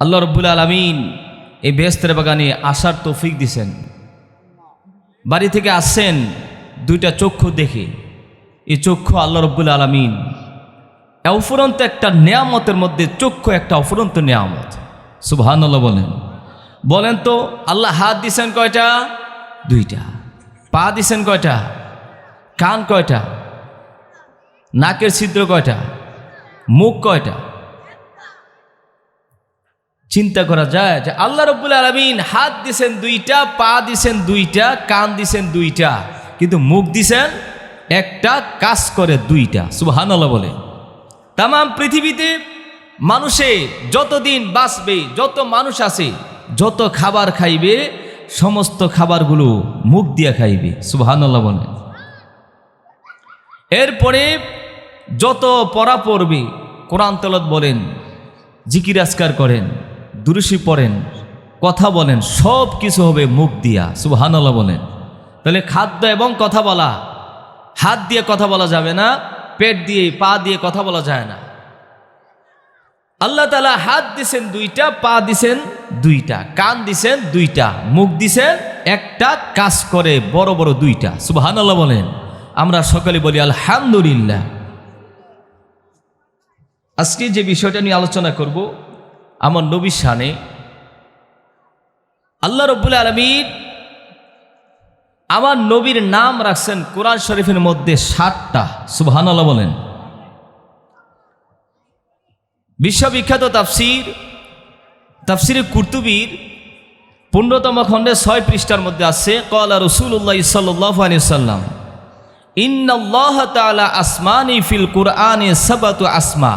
আল্লাহ রব্বুল আলমিন এই বেহস্তের বাগানে আসার তৌফিক দিছেন। বাড়ি থেকে আসছেন, দুইটা চক্ষু দেখে। এই চক্ষু আল্লাহ রব্বুল আলমিন। অফুরন্ত একটা নেয়ামতের মধ্যে চক্ষু একটা অফুরন্ত নেয়ামত। সুবহান বলেন। বলেন তো, আল্লাহ হাত দিছেন কয়টা? দুইটা। পা দিছেন কয়টা? কান কয়টা? নাকের ছিদ্র কয়টা? মুখ কয়টা? চিন্তা করা যায় যে আল্লাহ রব্বুল আলমিন হাত দিছেন দুইটা, পা দিছেন দুইটা, কান দিছেন দুইটা, কিন্তু মুখ দিছেন একটা, কাজ করে দুইটা। সুবহান আল্লাহ বলে। তাম পৃথিবীতে মানুষে যতদিন বাঁচবে, যত মানুষ আছে, যত খাবার খাইবে, সমস্ত খাবারগুলো মুখ দিয়ে খাইবে। সুবহান আল্লাহ বলে। এরপরে যত পড়া পড়বে, কোরআন তলত বলেন, জিকির আজকার করেন দুরুশি পড়েন, কথা বলেন, সব কিছু হবে মুখ দিয়া, সুবহানাল্লাহ বলেন। তাহলে খাদ্য এবং কথা বলা, হাত দিয়ে কথা বলা যাবে না, পেট দিয়ে, পা দিয়ে কথা বলা যায় না। আল্লাহ তালা হাত দিছেন দুইটা, পা দিছেন দুইটা, কান দিছেন দুইটা, মুখ দিছেন একটা, কাজ করে বড় বড় দুইটা, সুবহানাল্লাহ বলেন। আমরা সকলে বলি আলহামদুলিল্লাহ। আজকে যে বিষয়টা নিয়ে আলোচনা করব আমার নবী শানে আল্লাহ রব্বুল আলমীর আমার নবীর নাম রাখছেন কোরআন শরীফের মধ্যে ষাটটা সুবহানাল্লাহ বলেন। বিশ্ববিখ্যাত তাফসির, তাফসিরে কুর্তুবির পনেরোতম খণ্ডে ছয় পৃষ্ঠার মধ্যে আছে কলা রসুল্লাহ সাল্লাম ইন্নাল্লাহ তাআলা আসমানি ফিল কুরআনে সাবাতু আসমা,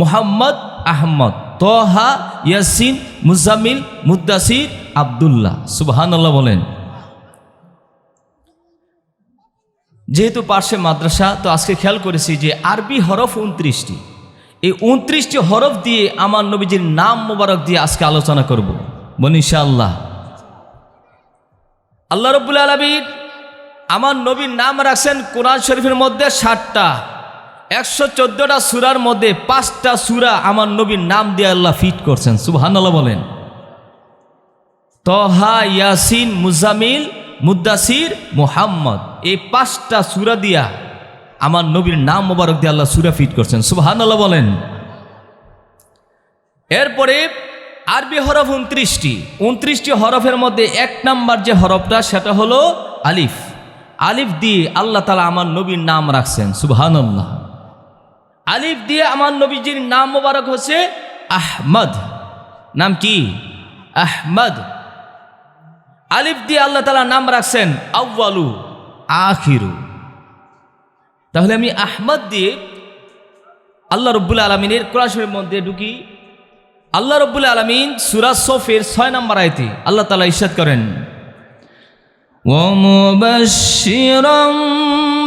মুহাম্মদ আহমদ। তোহা, ইয়াসিন মুজামিল মুদাসির আবদুল্লাহ। সুবহানাল্লাহ বলেন। যেহেতু পার্শ্বে মাদ্রাসা, তো আজকে খেয়াল করেছি যে আরবি হরফ উনত্রিশটি। এই উনত্রিশটি হরফ দিয়ে আমার নবীজির নাম মোবারক দিয়ে আজকে আলোচনা করব। বনিশা আল্লাহ আল্লাহ রব্বুল আলমীর আমার নবীর নাম রাখছেন কোরআন শরীফের মধ্যে ষাটটা। একশো চোদ্দোটা সুরার মধ্যে পাঁচটা সুরা আমার নবীর নাম দিয়ে আল্লাহ ফিট করছেন, সুবহানাল্লাহ বলেন। তহা, ইয়াসিন, মুজামিল মুদাসির মুহাম্মদ, এই পাঁচটা সুরা দিয়া আমার নবীর নাম মোবারক দিয়ে আল্লাহ সুরা ফিট করছেন, সুবহানাল্লাহ বলেন। এরপরে আরবি হরফ উনত্রিশটি উনত্রিশটি হরফের মধ্যে এক নাম্বার যে হরফটা, সেটা হলো আলিফ। আলিফ দিয়ে আল্লাহ তালা আমার নবীর নাম রাখছেন, সুবহানাল্লাহ। আলিফ দিয়ে আমার নবীজির নাম মোবারক হচ্ছে আহমদ নাম কি আহমদ আলিফ দিয়ে আল্লাহ তালা নাম রাখছেন আউ্বালু আখিরু তাহলে আমি আহমদ দিয়ে আল্লাহ রব্বুল আলমিনের কোরআশের মধ্যে ঢুকি আল্লাহ রব্বুল আলমিন সুরাজ সফের ছয় নম্বর আয়তে আল্লাহ তালা ইসাদ করেন ومبشرا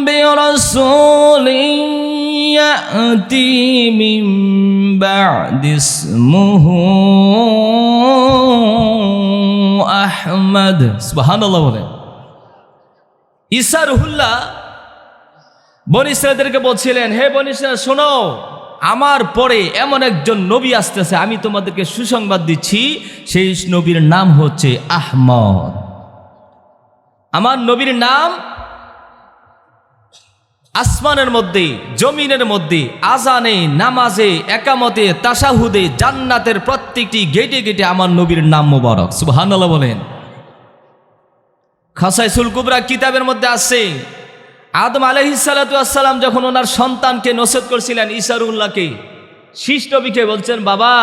برسول يأتي من بعد اسمه আহমদ সুবহানাল্লাহ বলেন ঈসা রুহুল্লাহ বন ইসরাদেরকে বলছিলেন হে বন ইসরা শোনো আমার পরে এমন একজন নবী আসতেছে আমি তোমাদেরকে সুসংবাদ দিচ্ছি সেই নবীর নাম হচ্ছে আহমদ আমার নবীর নাম আসমানের মধ্যে, জমিনের মধ্যে, আজানে, নামাজে, একামতে, তাসাহুদে, জান্নাতের প্রত্যেকটি গেটে গেটে আমার নবীর নাম মোবারক। সুবহানাল্লাহ বলেন। খাসাই সুলকুবরা কিতাবের মধ্যে আছে, আদম আলহিসাল্লাম যখন ওনার সন্তানকে নসেদ করছিলেন ইসারুল্লাহকে শীষ নবীকে বলছেন, বাবা,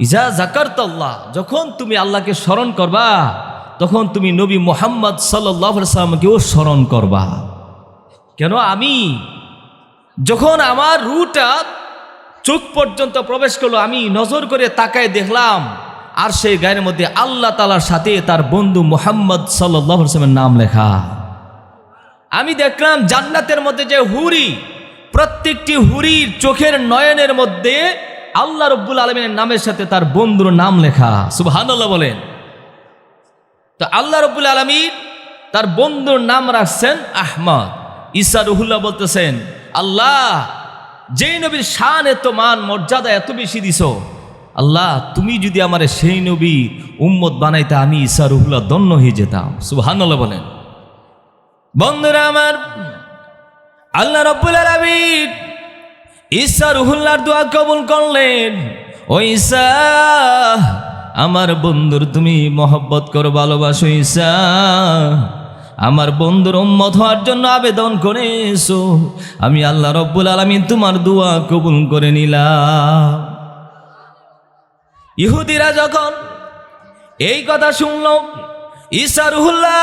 ইজা জাকারতল্লাহ যখন তুমি আল্লাহকে স্মরণ করবা, তখন তুমি নবী মোহাম্মদ সাল্লামকেও স্মরণ করবা। কেন আমি? যখন আমার রুটা চোখ পর্যন্ত প্রবেশ করল, আমি নজর করে তাকায় দেখলাম, আর সেই গায়ের মধ্যে আল্লাহ তালার সাথে তার বন্ধু মোহাম্মদ সাল্লামের নাম লেখা। আমি দেখলাম জান্নাতের মধ্যে যে হুরি, প্রত্যেকটি হুরির চোখের নয়নের মধ্যে আল্লাহ রব্বুল আলমিনের নামের সাথে তার বন্ধুর নাম লেখা। সুবহানাল্লাহ বলেন। তো আল্লাহ রব্বুল আলমীর তার বন্ধুর নাম রাখছেন আহমদ। ঈসা রুহুল্লাহ বলতেছেন, আল্লাহ, যেই নবীর শান এত মান, মর্যাদা এত বেশি দিছ। আল্লাহ, তুমি যদি আমার সেই নবী উম্মত বানাইতে, আমি ঈসা রুহুল্লাহ দন্য হয়ে যেতাম। সুবহানাল্লাহ বলেন। বন্ধুরা আমার, আল্লাহ রব্বুল আলামিন ঈসা রুহুল্লাহর দোয়া কবুল করলেন। ও ঈসা, আমার বন্ধুর তুমি মহব্বত করো, ভালোবাসো ঈসা। আমার বন্ধুর উম্মত হওয়ার জন্য আবেদন করেছ। আমি আল্লাহ রব্বুল আলামিন তোমার দোয়া কবুল করে নিলাম। ইহুদিরা যখন এই কথা শুনল, ঈসা রুহুল্লাহ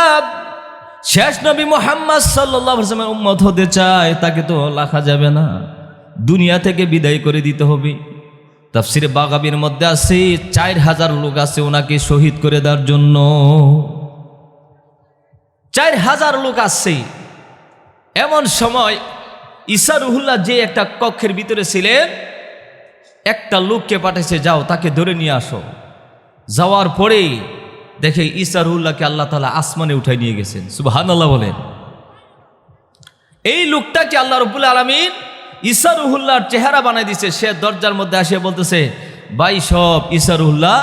শেষ নবী মোহাম্মদ সাল্লাহ উম্মত হতে চায়, তাকে তো লেখা যাবে না। দুনিয়া থেকে বিদায় করে দিতে হবে। তাফসিরে বাগাবির মধ্যে আছে, চার হাজার লোক আছে ওনাকে শহীদ করে দেওয়ার জন্য। চার হাজার লোক আসছে এমন সময় ঈসা রুহুল্লাহ যে একটা কক্ষের ভিতরে ছিলেন, একটা লোককে পাঠাইছে, যাও, তাকে ধরে নিয়ে আসো। যাওয়ার পরে দেখে ইসারুল্লাহকে আল্লাহ তালা আসমানে উঠাই নিয়ে গেছেন। সুবাহান আল্লাহ বলেন। এই লোকটাকে আল্লাহ রবুল আলমিন ইসারুহুল্লাহর চেহারা বানাই দিছে। সে দরজার মধ্যে আসিয়া বলতেছে, ভাই, সব ইসারুল্লাহ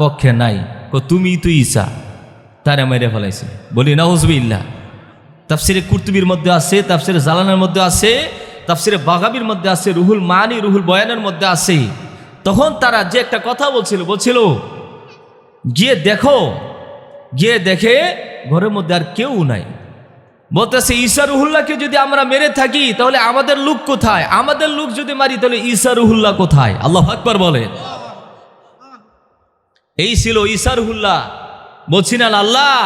কক্ষে নাই। তুমি তো ঈসা। তারে মেরে ফেলাইছে। বলি না হুজবিল্লা তাফসিরে কুর্তুবির মধ্যে আছে, তাফসিরে জালানের মধ্যে আছে, তাফসিরে বাগাবির মধ্যে আছে, রুহুল মানি, রুহুল বয়ানের মধ্যে আছে। তখন তারা যে একটা কথা বলছিল বলছিল, গিয়ে দেখো, গিয়ে দেখে ঘরের মধ্যে আর কেউ নাই। বলতেছে ঈশা রুহুল্লাহকে যদি আমরা মেরে থাকি, তাহলে আমাদের লোক কোথায়? আমাদের লোক যদি মারি, তাহলে ঈসা রুহুল্লাহ কোথায়? আল্লাহ আকবর বলেন এই ছিল ঈসা রুহুল্লাহ। বলছিলেন আল্লাহ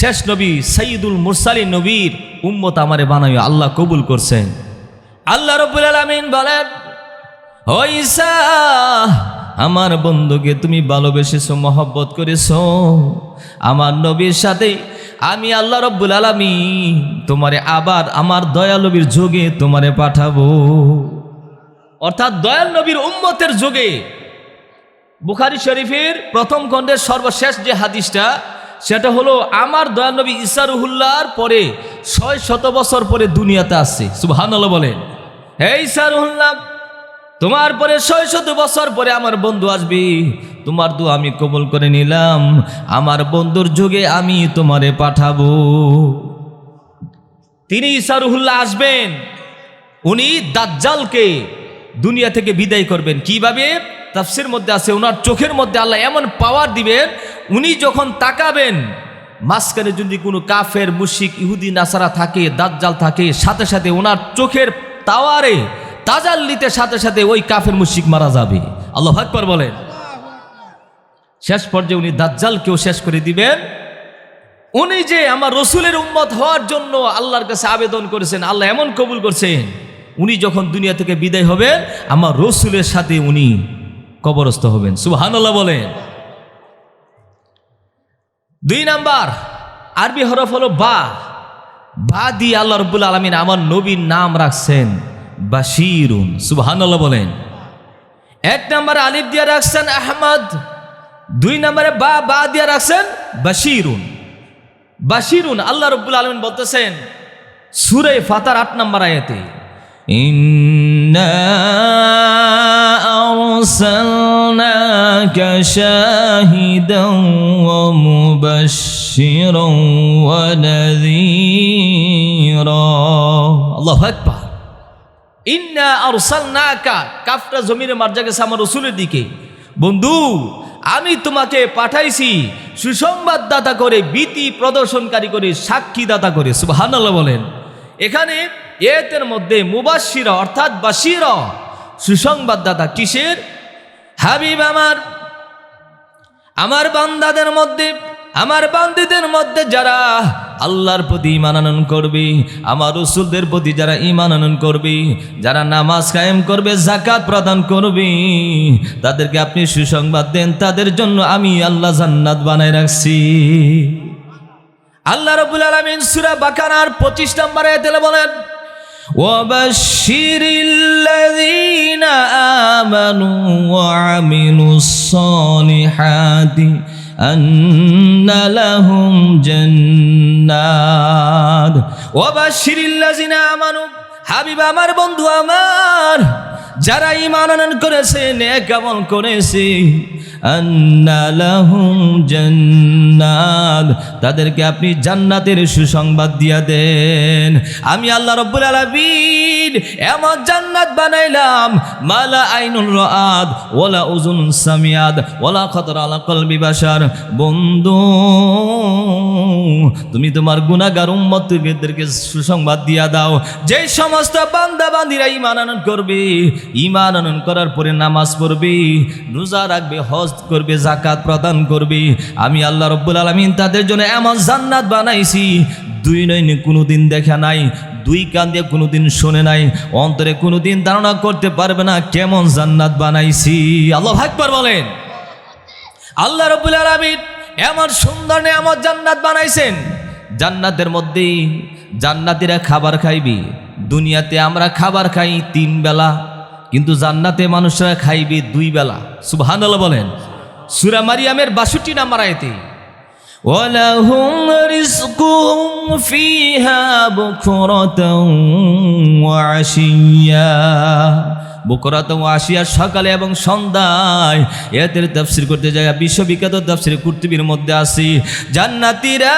শেষ নবী সঈদুল মুরসালি নবীর উম্মত আমারে বানাই আল্লাহ কবুল করছেন। আল্লাহ রবুল আলমিন বলেন আমার বন্ধুকে তুমি ভালোবেসেছো, মহব্বত করেছ। আমার নবীর সাথে আমি আল্লাহ রব্বুল আলমী তোমারে আবার আমার দয়াল নবীর যোগে তোমারে পাঠাবো। অর্থাৎ দয়াল নবীর উম্মতের যোগে বুখারি শরীফের প্রথম খণ্ডের সর্বশেষ যে হাদিসটা, সেটা হলো, আমার দয়াল নবী ইসারুহুল্লাহর পরে ছয় শত বছর পরে দুনিয়াতে আসছে। সুবহানাল্লাহ বলেন। হে ইসারুহুল্লাহ তোমার পরে ছয় শত বছর পরে আমার বন্ধু আসবি। তোমার দু আমি কবল করে নিলাম। আমার বন্ধুর যুগে আমি তোমারে পাঠাবো। তিনি ইসারুহুল্লাহ আসবেন। উনি দাজ্জালকে দুনিয়া থেকে বিদায় করবেন। কীভাবে? তাফসির মধ্যে আছে ওনার চোখের মধ্যে আল্লাহ এমন পাওয়ার দিবেন, উনি যখন তাকাবেন, মাঝখানে যদি কোনো কাফের মুশিক ইহুদি, নাসারা থাকে, দাজ্জাল থাকে, সাথে সাথে ওনার চোখের তাওয়ারে তাজাল্লিতে সাথে সাথে ওই কাফের মুশিক মারা যাবে। আল্লাহ আকবর বলেন। শেষ পর্যায়ে উনি দাজ্জালকেও শেষ করে দিবেন। উনি যে আমার রসুলের উম্মত হওয়ার জন্য আল্লাহর কাছে আবেদন করেছেন, আল্লাহ এমন কবুল করছেন, উনি যখন দুনিয়া থেকে বিদায় হবেন আমার রসুলের সাথে উনি কবরস্থ হবেন। সুবহানাল্লাহ বলেন। দুই নাম্বার, আরবি হরফ হলো বা। বা দিয়ে আল্লাহ রব্বুল আলমিন আমার নবীর নাম রাখছেন বাশিরুন। সুবহানাল্লাহ বলেন। এক নাম্বার আলিফ দিয়া রাখছেন আহমদ। দুই নম্বরে বা বা দিয়া রাখছেন বাশিরুন। বাশিরুন আল্লাহ রব্বুল আলমিন বলতেছেন, সুরে ফাতার আট নম্বর আয়াতে ইন্না أرسلناك شاهدا ومبشرا ونذيرا الله أكبر ইন্না আরসালনাকা কাফটা জমিনে মার্জা গেছে আমার রসুলের দিকে বন্ধু আমি তোমাকে পাঠাইছি সুসংবাদদাতা করে ভীতি প্রদর্শনকারী করে সাক্ষীদাতা করে সুবহানাল্লাহ বলেন এখানে এতের মধ্যে মুবাসিরা অর্থাৎ বাসিরা সুসংবাদদাতা কিসের? হাবিব আমার। আমার বান্দাদের মধ্যে, আমার বান্দিদের মধ্যে যারা আল্লাহর প্রতি ইমান আনয়ন করবে, আমার রসুলদের প্রতি যারা ইমান আনয়ন করবে, যারা নামাজ কায়েম করবে জাকাত প্রদান করবে, তাদেরকে আপনি সুসংবাদ দেন, তাদের জন্য আমি আল্লাহ জান্নাত বানায় রাখছি। আল্লাহ রবুল আলমিন সুরা বাকানার পঁচিশ নম্বরে তেলে বলেন وبشر الذين آمنوا وعملوا الصالحات أن لهم جنات وبشر الذين آمنوا হাবিব আমার বন্ধু আমার যারা ইমান আনয়ন করেছে নেক আমল করেছে আন্না তাদেরকে আপনি জান্নাতের সুসংবাদ দিয়া দেন। আমি আল্লাহ রব্বুল আলামিন এমন জান্নাত বানাইলাম, মালা আইনুল রাআত ওয়ালা উজুন সামিয়াদ, ওয়ালা খতর আলা কলবি বাশার। বন্ধু, তুমি তোমার গুনাহগার উম্মতদেরকে সুসংবাদ দিয়া দাও। যে সমস্ত বান্দা বান্দিরা ঈমান আনয়ন করবে, ঈমান আনয়ন করার পরে নামাজ পড়বে, রোজা রাখবে, হজ করবে জাকাত প্রদান করবে। আমি আল্লাহ রব্বুল আলামিন তাদের জন্য এমন জান্নাত বানাইছি। দুই নয়নে কোনোদিন দেখা নাই, দুই কান দিয়ে কোনোদিন শোনে নাই, অন্তরে কোনোদিন ধারণা করতে পারবে না কেমন জান্নাত বানাইছি। আল্লাহ ভাগবার বলেন। আল্লাহ রব্বুল আলামিন এমন সুন্দর এমন জান্নাত বানাইছেন। জান্নাতের মধ্যেই জান্নাতিরা খাবার খাইবি। দুনিয়াতে আমরা খাবার খাই তিন বেলা কিন্তু জান্নাতে মানুষরা খাইবে দুই বেলা সুবহানাল্লাহ বলেন সূরা মারিয়ামের 62 নাম্বার আয়াতে ولهم رزقهم فيها بكرة وعشيا বকরাত আসিয়া সকালে এবং সন্ধ্যায় এতের তাফসির করতে যায় বিশ্ববিখ্যাত তাফসির কুর্তুবির মধ্যে আসি জান্নাতিরা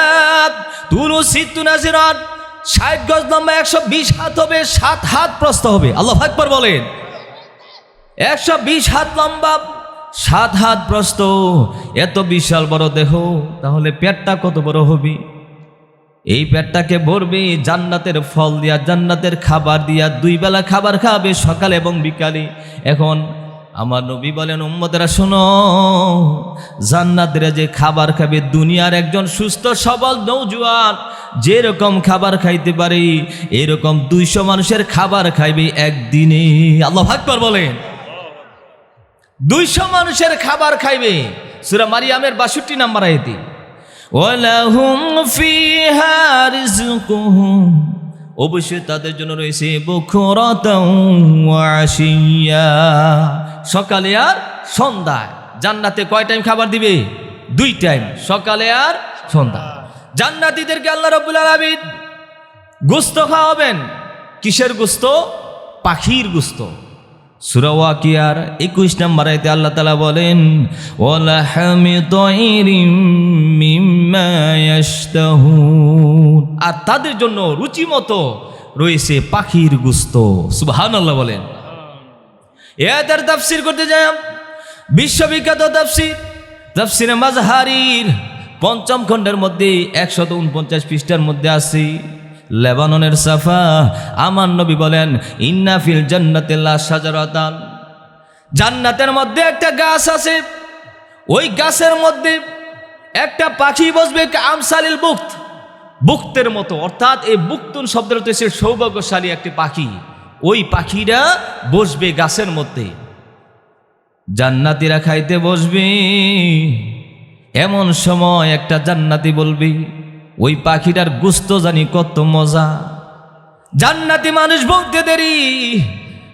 তুলু সিত্তু নাজিরাত ষাট গজ লম্বা একশো বিশ হাত হবে সাত হাত প্রস্ত হবে আল্লাহ আকবর বলেন একশো বিশ হাত লম্বা, সাত হাত প্রস্ত এত বিশাল বড় দেহ, তাহলে পেটটা কত বড় হবে? এই পেটটাকে ভরবে, জান্নাতের ফল দিয়া, জান্নাতের খাবার দিয়া, দুই বেলা খাবার খাবে সকাল এবং বিকালে। এখন আমার নবী বলেন, উম্মতেরা, শোনো, জান্নাতেরা যে খাবার খাবে, দুনিয়ার একজন সুস্থ, সবল, নৌজুয়ান, যেরকম খাবার খাইতে পারে, এরকম দুইশো মানুষের খাবার খাইবে একদিনে। আল্লাহ ভাগবার বলেন। দুইশো মানুষের খাবার খাইবে। সুরা মারিয়ামের বাষট্টি নাম্বার আয়তি। অবশ্যই তাদের জন্য রয়েছে সকালে আর সন্ধ্যায়। জান্নাতে কয় টাইম খাবার দিবে? দুই টাইম সকালে আর সন্ধ্যা। জান্নাতীদেরকে আল্লাহ রাব্বুল আলামিন গোস্ত খাওয়াবেন। কিসের গোস্ত পাখির গোস্ত সুরাওয়াকিয়ার একুশ নম্বর আয়তে আল্লাহ তালা বলেন। আর তাদের জন্য রুচিমতো রয়েছে পাখির গুস্ত। সুবহান আল্লাহ বলেন এদের তাফসির করতে যাই বিশ্ববিখ্যাত তাফসির, তাফসিরে মাজহারির পঞ্চম খণ্ডের মধ্যে একশত উনপঞ্চাশ পৃষ্ঠার মধ্যে আছে। লেবাননের সাফা। আমার নবী বলেন, ইন্না ফিল জান্নাতিল্লাহ সাজারাতান জান্নাতের মধ্যে একটা গাছ আছে। ওই গাছের মধ্যে একটা পাখি বসবে আমসালিল বুক্ত। বুক্তের মতো, অর্থাৎ এই বুক্তুন শব্দের হচ্ছে সৌভাগ্যশালী একটি পাখি। ওই পাখিরা বসবে গাছের মধ্যে। জান্নাতিরা খাইতে বসবে। এমন সময় একটা জান্নাতি বলবে ওই পাখিটার গুস্ত জানি কত মজা। জান্নাতি মানুষ বলতে দেরি।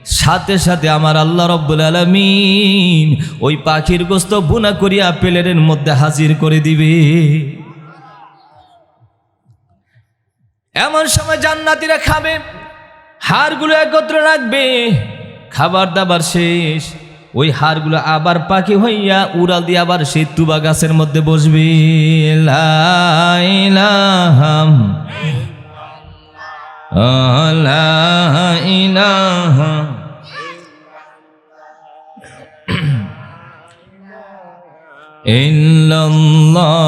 সাথে সাথে আমার আল্লাহ রব্বুল আলমিন ওই পাখির গোস্ত বুনা করিয়া প্লেটের মধ্যে হাজির করে দিবে। এমন সময় জান্নাতিরা খাবে, হাড়গুলো একত্র রাখবে, খাবার দাবার শেষ। ওই হাড়গুলো আবার পাখি হইয়া উড়াল দিয়ে আবার সেই তুবা গাছের মধ্যে বসবে। লা ইলাহাম লা ইলাহা ইল্লাল্লাহ।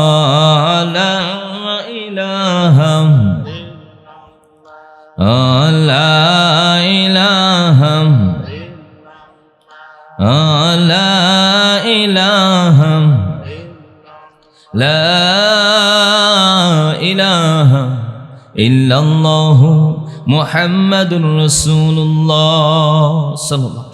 ইল্লাল্লাহু মুহাম্মাদুর রাসূলুল্লাহ সাল্লাল্লাহু